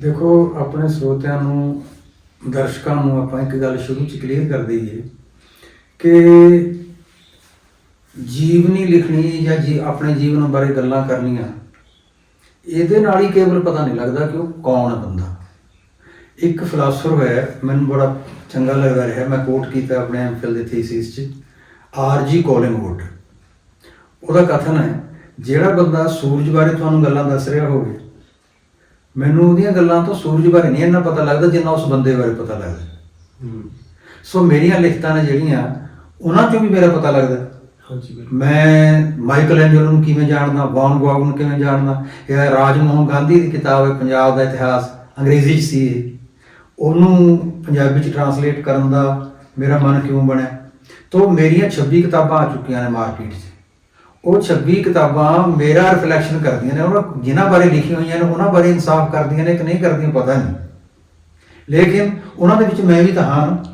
ਦੇਖੋ, ਆਪਣੇ ਸਰੋਤਿਆਂ ਨੂੰ, ਦਰਸ਼ਕਾਂ ਨੂੰ ਆਪਾਂ ਇੱਕ ਗੱਲ ਸ਼ੁਰੂ ਚ ਕਲੀਅਰ ਕਰ ਦਈਏ ਕਿ ਜੀਵਨੀ ਲਿਖਣੀ ਜਾਂ ਜੀ, ਆਪਣੇ ਜੀਵਨ ਬਾਰੇ ਗੱਲਾਂ ਕਰਨੀਆਂ, ਇਹਦੇ ਨਾਲ ਹੀ ਕੇਵਲ ਪਤਾ ਨਹੀਂ ਲੱਗਦਾ ਕਿ ਉਹ ਕੌਣ ਬੰਦਾ। ਇੱਕ ਫਿਲਾਸਫਰ ਹੋਇਆ, ਮੈਨੂੰ ਬੜਾ ਚੰਗਾ ਲੱਗਦਾ ਰਿਹਾ, ਮੈਂ ਕੋਟ ਕੀਤਾ ਆਪਣੇ ਐਮਫਿਲ ਦੇ ਥੀਸਿਸ 'ਚ ਆਰ ਆਰਜੀ ਕੋਲਿੰਗਵੁੱਡ ਉਹਦਾ ਕਥਨ ਹੈ, ਜਿਹੜਾ ਬੰਦਾ ਸੂਰਜ ਬਾਰੇ ਤੁਹਾਨੂੰ ਗੱਲਾਂ ਦੱਸ ਰਿਹਾ ਹੋਵੇ ਮੈਨੂੰ ਉਹਦੀਆਂ ਗੱਲਾਂ ਤੋਂ ਸੂਰਜ ਬਾਰੇ ਨਹੀਂ ਇੰਨਾ ਪਤਾ ਲੱਗਦਾ ਜਿੰਨਾ ਉਸ ਬੰਦੇ ਬਾਰੇ ਪਤਾ ਲੱਗਦਾ। ਸੋ ਮੇਰੀਆਂ ਲਿਖਤਾਂ ਨੇ ਜਿਹੜੀਆਂ ਉਹਨਾਂ ਚੋਂ ਵੀ ਮੇਰਾ ਪਤਾ ਲੱਗਦਾ। ਹਾਂਜੀ ਬਿਲਕੁਲ ਮੈਂ ਮਾਈਕਲ ਐਂਜਲੋ ਨੂੰ ਕਿਵੇਂ ਜਾਣਦਾ ਵੌਨ ਗੋਗ ਨੂੰ ਕਿਵੇਂ ਜਾਣਦਾ ਇਹ ਰਾਜਮੋਹਨ ਗਾਂਧੀ ਦੀ ਕਿਤਾਬ ਹੈ ਪੰਜਾਬ ਦਾ ਇਤਿਹਾਸ ਅੰਗਰੇਜ਼ੀ 'ਚ ਸੀ ਉਹਨੂੰ ਪੰਜਾਬੀ 'ਚ ਟਰਾਂਸਲੇਟ ਕਰਨ ਦਾ ਮੇਰਾ ਮਨ ਕਿਉਂ ਬਣਿਆ? ਤੋਂ ਮੇਰੀਆਂ 26 ਕਿਤਾਬਾਂ ਆ ਚੁੱਕੀਆਂ ਨੇ ਮਾਰਕੀਟ 'ਚ। ਉਹ 26 ਕਿਤਾਬਾਂ ਮੇਰਾ ਰਿਫਲੈਕਸ਼ਨ ਕਰਦੀਆਂ ਨੇ, ਉਹਨਾਂ ਜਿਨ੍ਹਾਂ ਬਾਰੇ ਲਿਖੀਆਂ ਹੋਈਆਂ ਨੇ, ਉਹਨਾਂ ਬਾਰੇ ਇਨਸਾਫ ਕਰਦੀਆਂ ਨੇ ਕਿ ਨਹੀਂ ਕਰਦੀਆਂ ਪਤਾ ਨਹੀਂ। ਲੇਕਿਨ ਉਹਨਾਂ ਦੇ ਵਿੱਚ ਮੈਂ ਵੀ ਤਾਂ ਹਾਂ।